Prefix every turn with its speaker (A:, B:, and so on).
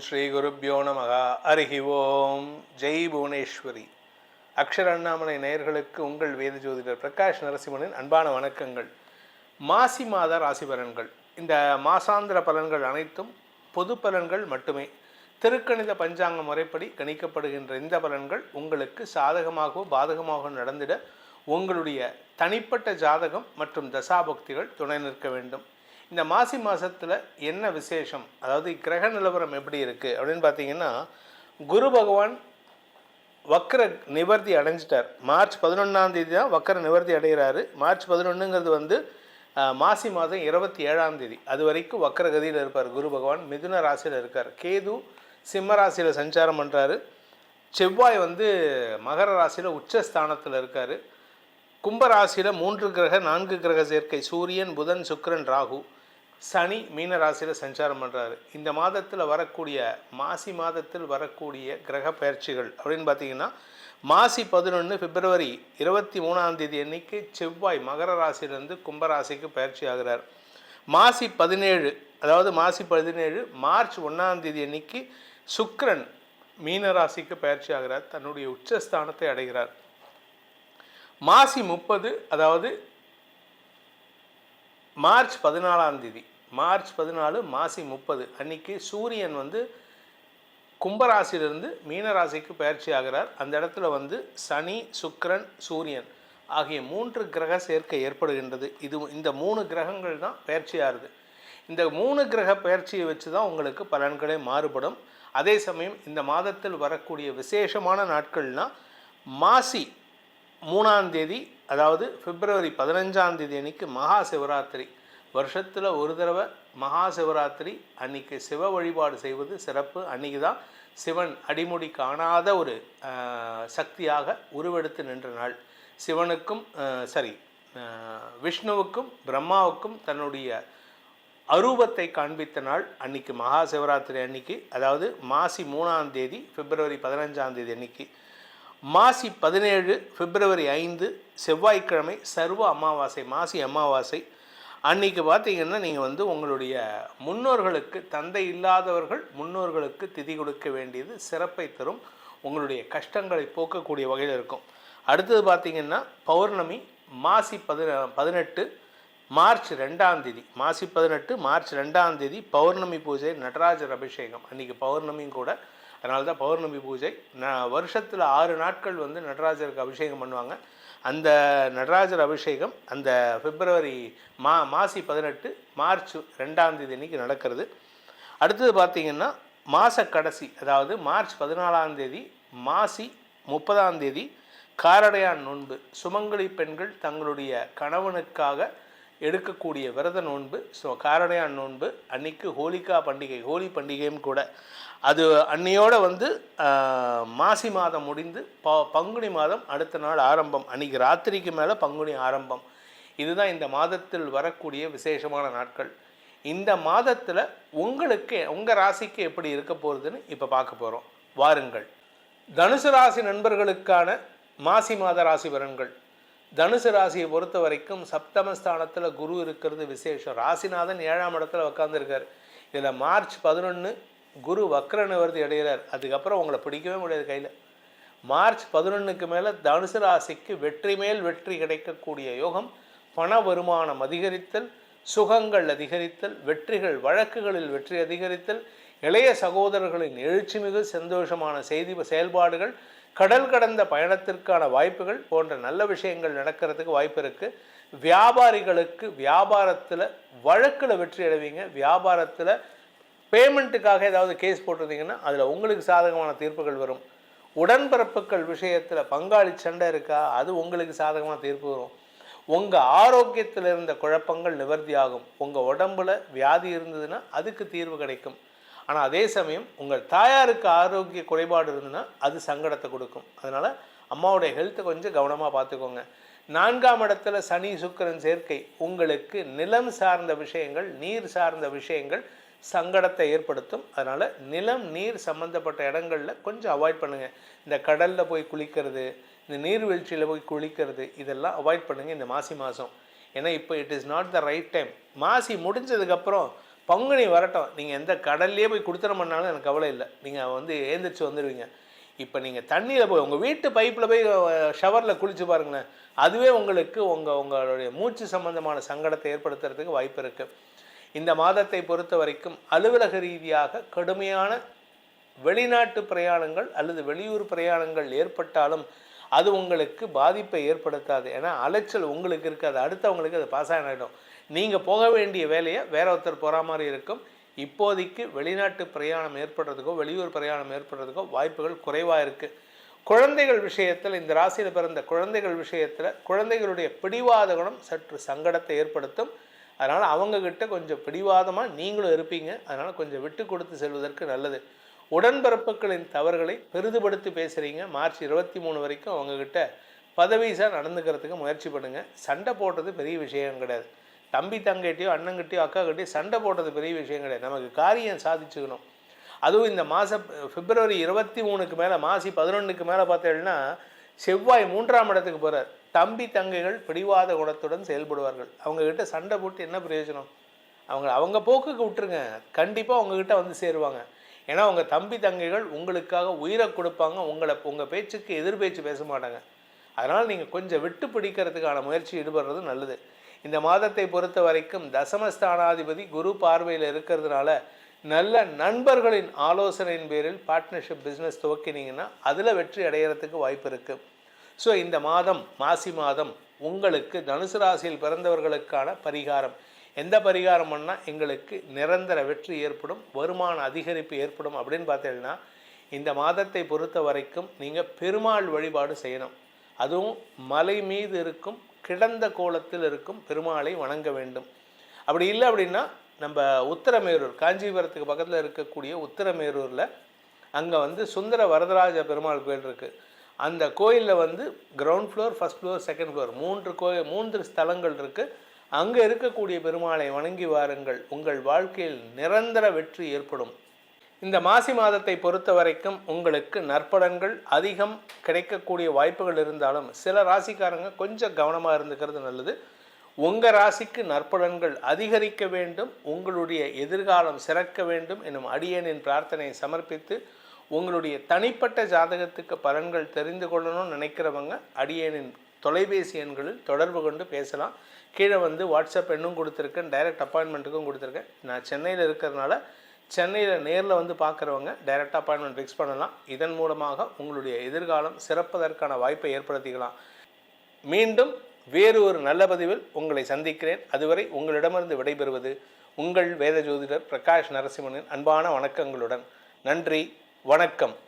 A: ஸ்ரீ குருப்பியோ நமக. அருகி ஓம். ஜெய் புவனேஸ்வரி. அக்ஷர அண்ணாமலை நேயர்களுக்கு உங்கள் வேத ஜோதிடர் பிரகாஷ் நரசிம்மனின் அன்பான வணக்கங்கள். மாசி மாத ராசி பலன்கள். இந்த மாசாந்திர பலன்கள் அனைத்தும் பொது பலன்கள் மட்டுமே. திருக்கணித பஞ்சாங்க முறைப்படி கணிக்கப்படுகின்ற இந்த பலன்கள் உங்களுக்கு சாதகமாகவோ பாதகமாகவோ நடந்திட உங்களுடைய தனிப்பட்ட ஜாதகம் மற்றும் தசாபக்திகள் துணை நிற்க வேண்டும். இந்த மாசி மாதத்தில் என்ன விசேஷம்? அதாவது கிரக நிலவரம் எப்படி இருக்குது அப்படின்னு பார்த்தீங்கன்னா குரு பகவான் வக்கர நிவர்த்தி அடைஞ்சிட்டார். மார்ச் பதினொன்றாம் தேதி தான் வக்கர நிவர்த்தி அடைகிறாரு. மார்ச் பதினொன்றுங்கிறது வந்து மாசி மாதம் இருபத்தி ஏழாம் தேதி. அது வரைக்கும் வக்கரகதியில் இருப்பார் குரு பகவான். மிதுன ராசியில் இருக்கார். கேது சிம்ம ராசியில் சஞ்சாரம் பண்ணுறாரு செவ்வாய் வந்து மகர ராசியில் உச்சஸ்தானத்தில் இருக்கார். கும்பராசியில் மூன்று கிரக நான்கு கிரக சேர்க்கை. சூரியன் புதன் சுக்கிரன் ராகு. சனி மீன ராசியில் சஞ்சாரம் பண்ணுறாரு இந்த மாதத்தில் வரக்கூடிய மாசி மாதத்தில் வரக்கூடிய கிரக பயிற்சிகள் அப்படின்னு பார்த்தீங்கன்னா மாசி பதினொன்று பிப்ரவரி இருபத்தி மூணாம் தேதி அன்னைக்கு செவ்வாய் மகர ராசியிலிருந்து கும்பராசிக்கு பயிற்சி ஆகிறார். மாசி பதினேழு அதாவது மாசி பதினேழு மார்ச் ஒன்றாம் தேதி அன்னைக்கு சுக்கிரன் மீன ராசிக்கு பயிற்சி ஆகிறார். தன்னுடைய உச்சஸ்தானத்தை அடைகிறார். மாசி முப்பது அதாவது மார்ச் பதினாலாம் தேதி மார்ச் பதினாலு மாசி முப்பது. அன்னைக்கு சூரியன் வந்து கும்பராசியிலிருந்து மீனராசிக்கு பயிற்சி ஆகிறார். அந்த இடத்துல வந்து சனி சுக்கரன் சூரியன் ஆகிய மூன்று கிரக சேர்க்கை ஏற்படுகின்றது. இது இந்த மூணு கிரகங்கள் தான் பயிற்சி ஆகுது இந்த மூணு கிரக பயிற்சியை வச்சு தான் உங்களுக்கு பலன்களே மாறுபடும். அதே சமயம் இந்த மாதத்தில் வரக்கூடிய விசேஷமான நாட்கள்னால் மாசி மூணாம் தேதி அதாவது பிப்ரவரி பதினஞ்சாம் தேதி அன்னைக்கு மகா சிவராத்திரி. வருஷத்தில் ஒரு தடவை மகா சிவராத்திரி அன்னைக்கு சிவ வழிபாடு செய்வது சிறப்பு. அன்னைக்கு தான் சிவன் அடிமுடி காணாத ஒரு சக்தியாக உருவெடுத்து நின்ற நாள். சிவனுக்கும் சரி விஷ்ணுவுக்கும் பிரம்மாவுக்கும் தன்னுடைய அரூபத்தை காண்பித்த நாள் அன்னைக்கு மகா சிவராத்திரி அன்னைக்கு. அதாவது மாசி மூணாம் தேதி பிப்ரவரி பதினஞ்சாம் தேதி அன்னைக்கு. மாசி பதினேழு பிப்ரவரி ஐந்து செவ்வாய்க்கிழமை சர்வ அமாவாசை மாசி அமாவாசை. அன்னைக்கு பார்த்தீங்கன்னா நீங்கள் வந்து உங்களுடைய முன்னோர்களுக்கு தந்தை இல்லாதவர்கள் முன்னோர்களுக்கு திதி கொடுக்க வேண்டியது சிறப்பை தரும் உங்களுடைய கஷ்டங்களை போக்கக்கூடிய வகையில் இருக்கும். அடுத்தது பார்த்தீங்கன்னா பௌர்ணமி மாசி பதின பதினெட்டு மார்ச் ரெண்டாம் தேதி. மாசி பதினெட்டு மார்ச் ரெண்டாம் தேதி பௌர்ணமி பூஜை நடராஜர் அபிஷேகம். அன்றைக்கி பௌர்ணமியும் கூட அதனால தான் பௌர்ணமி பூஜை. ந வருஷத்தில் ஆறு நாட்கள் வந்து நடராஜருக்கு அபிஷேகம் பண்ணுவாங்க. அந்த நடராஜர் அபிஷேகம் அந்த பிப்ரவரி மா மாசி பதினெட்டு மார்ச் ரெண்டாம் தேதி அன்றைக்கி நடக்கிறது. அடுத்தது பார்த்திங்கன்னா மாத கடைசி அதாவது மார்ச் பதினாலாம் தேதி மாசி முப்பதாம் தேதி காரடையான் நோன்பு. சுமங்கலி பெண்கள் தங்களுடைய கணவனுக்காக எடுக்கக்கூடிய விரத நோன்பு. ஸோ காரடையான் நோன்பு அன்னைக்கு ஹோலிகா பண்டிகை ஹோலி பண்டிகையும் கூட. அது அன்னையோட வந்து மாசி மாதம் முடிந்து ப பங்குனி மாதம் அடுத்த நாள் ஆரம்பம். அன்னைக்கு ராத்திரிக்கு மேலே பங்குனி ஆரம்பம். இதுதான் இந்த மாதத்தில் வரக்கூடிய விசேஷமான நாட்கள். இந்த மாதத்தில் உங்களுக்கு உங்கள் ராசிக்கு எப்படி இருக்க போகிறதுன்னு இப்போ பார்க்க போகிறோம் வாருங்கள். தனுசு ராசி நண்பர்களுக்கான மாசி மாத ராசி பலன்கள். தனுசு ராசியை பொறுத்த வரைக்கும் சப்தமஸ்தானத்தில் குரு இருக்கிறது விசேஷம். ராசிநாதன் ஏழாம் இடத்துல உட்காந்துருக்கார் இதில் மார்ச் பதினொன்று குரு வக்ர நிவர்த்தி அடைகிறார் அதுக்கப்புறம் உங்களை பிடிக்கவே முடியாது கையில். மார்ச் பதினொன்றுக்கு மேலே தனுசு ராசிக்கு வெற்றி மேல் வெற்றி கிடைக்கக்கூடிய யோகம் பண வருமானம் அதிகரித்தல் சுகங்கள் அதிகரித்தல் வெற்றிகள் வழக்குகளில் வெற்றி அதிகரித்தல் இளைய சகோதரர்களின் எழுச்சிமிகு சந்தோஷமான செய்தி செயல்பாடுகள் கடல் கடந்த பயணத்திற்கான வாய்ப்புகள் போன்ற நல்ல விஷயங்கள் நடக்கிறதுக்கு வாய்ப்பு இருக்குது வியாபாரிகளுக்கு வியாபாரத்தில் வழக்கில் வெற்றி அடைவீங்க. வியாபாரத்தில் பேமெண்ட்டுக்காக ஏதாவது கேஸ் போட்டிருந்தீங்கன்னா அதில் உங்களுக்கு சாதகமான தீர்ப்புகள் வரும். உடன்பிறப்புகள் விஷயத்தில் பங்காளி சண்டை இருக்கா? அது உங்களுக்கு சாதகமான தீர்ப்பு வரும். உங்கள் ஆரோக்கியத்தில் இருந்த குழப்பங்கள் நிவர்த்தி ஆகும் உங்கள் உடம்புல வியாதி இருந்ததுன்னா அதுக்கு தீர்வு கிடைக்கும். ஆனால் அதே சமயம் உங்கள் தாயாருக்கு ஆரோக்கிய குறைபாடு இருந்ததுன்னா அது சங்கடத்தை கொடுக்கும். அதனால் அம்மாவுடைய ஹெல்த்தை கொஞ்சம் கவனமாக பார்த்துக்கோங்க. நான்காம் இடத்துல சனி சுக்கிரன் சேர்க்கை. உங்களுக்கு நிலம் சார்ந்த விஷயங்கள் நீர் சார்ந்த விஷயங்கள் சங்கடத்தை ஏற்படுத்தும். அதனால் நிலம் நீர் சம்மந்தப்பட்ட இடங்களில் கொஞ்சம் அவாய்ட் பண்ணுங்கள் இந்த கடலில் போய் குளிக்கிறது இந்த நீர்வீழ்ச்சியில் போய் குளிக்கிறது இதெல்லாம் அவாய்ட் பண்ணுங்கள் இந்த மாசி மாதம் ஏன்னா இப்போ it is not the right time Masi முடிஞ்சதுக்கப்புறம் பங்குனி வரட்டும். நீங்கள் எந்த கடல்லையே போய் கொடுத்துட பண்ணாலும் எனக்கு கவலை இல்லை. நீங்கள் வந்து ஏந்திரிச்சு வந்துடுவீங்க இப்போ நீங்கள் தண்ணியில் போய் உங்கள் வீட்டு பைப்பில் போய் ஷவரில் குளிச்சு பாருங்களேன். அதுவே உங்களுக்கு உங்கள் உங்களுடைய மூச்சு சம்பந்தமான சங்கடத்தை ஏற்படுத்துறதுக்கு வாய்ப்பு இருக்குது இந்த மாதத்தை பொறுத்த வரைக்கும் அலுவலக ரீதியாக கடுமையான வெளிநாட்டு பிரயாணங்கள் அல்லது வெளியூர் பிரயாணங்கள் ஏற்பட்டாலும் அது உங்களுக்கு பாதிப்பை ஏற்படுத்தாது. ஏன்னா அலைச்சல் உங்களுக்கு இருக்காது. அடுத்தவங்களுக்கு அது பாஸ் ஆகிடும் நீங்கள் போக வேண்டிய வேலையை வேற ஒருத்தர் போகிற மாதிரி இருக்கும். இப்போதைக்கு வெளிநாட்டு பிரயாணம் ஏற்படுறதுக்கோ வெளியூர் பிரயாணம் ஏற்படுறதுக்கோ வாய்ப்புகள் குறைவாக இருக்குது குழந்தைகள் விஷயத்தில் இந்த ராசியில் பிறந்த குழந்தைகள் விஷயத்தில் குழந்தைகளுடைய பிடிவாத குணம் சற்று சங்கடத்தை ஏற்படுத்தும். அதனால் அவங்கக்கிட்ட கொஞ்சம் பிடிவாதமாக நீங்களும் இருப்பீங்க. அதனால் கொஞ்சம் விட்டு கொடுத்து செல்வதற்கு நல்லது. உடன்பிறப்புகளின் தவறுகளை பெரிதுபடுத்தி பேசுகிறீங்க மார்ச் இருபத்தி மூணு வரைக்கும் அவங்கக்கிட்ட பதவிசாக நடந்துக்கிறதுக்கு முயற்சி பண்ணுங்கள் சண்டை போடுறது பெரிய விஷயம் கிடையாது. தம்பி தங்கிட்டையோ அண்ணங்கிட்டையோ அக்கா சண்டை போடுறது பெரிய விஷயம் கிடையாது. நமக்கு காரியம் சாதிச்சுக்கணும். அதுவும் இந்த மாதம் பிப்ரவரி இருபத்தி மூணுக்கு மேலே மாசி பதினொன்றுக்கு மேலே பார்த்தேன்னா செவ்வாய் மூன்றாம் இடத்துக்கு போகிறார் தம்பி தங்கைகள் பிடிவாத குணத்துடன் செயல்படுவார்கள். அவங்கக்கிட்ட சண்டை போட்டு என்ன பிரயோஜனம்? அவங்க அவங்க போக்குக்கு விட்டுருங்க. கண்டிப்பாக அவங்கக்கிட்ட வந்து சேருவாங்க. ஏன்னா உங்கள் தம்பி தங்கைகள் உங்களுக்காக உயிரை கொடுப்பாங்க. உங்களை உங்கள் பேச்சுக்கு எதிர் பேச்சு பேச மாட்டாங்க. அதனால் நீங்கள் கொஞ்சம் விட்டு பிடிக்கிறதுக்கான முயற்சி ஈடுபடுறது நல்லது. இந்த மாதத்தை பொறுத்த வரைக்கும் தசமஸ்தானாதிபதி குரு பார்வையில் இருக்கிறதுனால நல்ல நண்பர்களின் ஆலோசனையின் பேரில் பார்ட்னர்ஷிப் பிஸ்னஸ் துவக்கினீங்கன்னா அதில் வெற்றி அடைகிறதுக்கு வாய்ப்பு இருக்குது ஸோ இந்த மாதம் மாசி மாதம் உங்களுக்கு தனுசு ராசியில் பிறந்தவர்களுக்கான பரிகாரம். எந்த பரிகாரம் பண்ணால் எங்களுக்கு நிரந்தர வெற்றி ஏற்படும் வருமான அதிகரிப்பு ஏற்படும் அப்படின்னு பார்த்தீங்கன்னா இந்த மாதத்தை பொறுத்த வரைக்கும் நீங்கள் பெருமாள் வழிபாடு செய்யணும். அதுவும் மலை மீது இருக்கும் கிடந்த கோலத்தில் இருக்கும் பெருமாளை வணங்க வேண்டும். அப்படி இல்லை அப்படின்னா நம்ம உத்தரமேரூர் காஞ்சிபுரத்துக்கு பக்கத்தில் இருக்கக்கூடிய உத்தரமேரூரில் அங்கே வந்து சுந்தர வரதராஜ பெருமாள் கோயில் இருக்குது அந்த கோயிலில் வந்து ground floor first floor second floor மூன்று கோயில் மூன்று ஸ்தலங்கள் இருக்குது அங்கே இருக்கக்கூடிய பெருமாளை வணங்கி வாருங்கள். உங்கள் வாழ்க்கையில் நிரந்தர வெற்றி ஏற்படும். இந்த மாசி மாதத்தை பொறுத்த வரைக்கும் உங்களுக்கு நற்பலன்கள் அதிகம் கிடைக்கக்கூடிய வாய்ப்புகள் இருந்தாலும் சில ராசிக்காரங்க கொஞ்சம் கவனமாக இருந்துக்கிறது நல்லது. உங்கள் ராசிக்கு நற்பலன்கள் அதிகரிக்க வேண்டும் உங்களுடைய எதிர்காலம் சிறக்க வேண்டும் எனும் அடியனின் பிரார்த்தனையை சமர்ப்பித்து உங்களுடைய தனிப்பட்ட ஜாதகத்துக்கு பலன்கள் தெரிந்து கொள்ளணும்னு நினைக்கிறவங்க அடியனின் தொலைபேசி எண்களில் தொடர்பு கொண்டு பேசலாம். கீழே வந்து வாட்ஸ்அப் எண்ணும் கொடுத்துருக்கேன் டைரக்ட் அப்பாயின்மெண்ட்டுக்கும் கொடுத்துருக்கேன். நான் சென்னையில் இருக்கிறதுனால சென்னையில் நேரில் வந்து பார்க்குறவங்க டைரக்ட் அப்பாயின்மெண்ட் ஃபிக்ஸ் பண்ணலாம். இதன் மூலமாக உங்களுடைய எதிர்காலம் சிறப்பதற்கான வாய்ப்பை ஏற்படுத்திக்கலாம். மீண்டும் வேறு ஒரு நல்ல பதிவில் உங்களை சந்திக்கிறேன். அதுவரை உங்களிடமிருந்து விடைபெறுவது உங்கள் வேத ஜோதிடர் பிரகாஷ் நரசிம்மனின் அன்பான வணக்கங்களுடன். நன்றி வணக்கம்.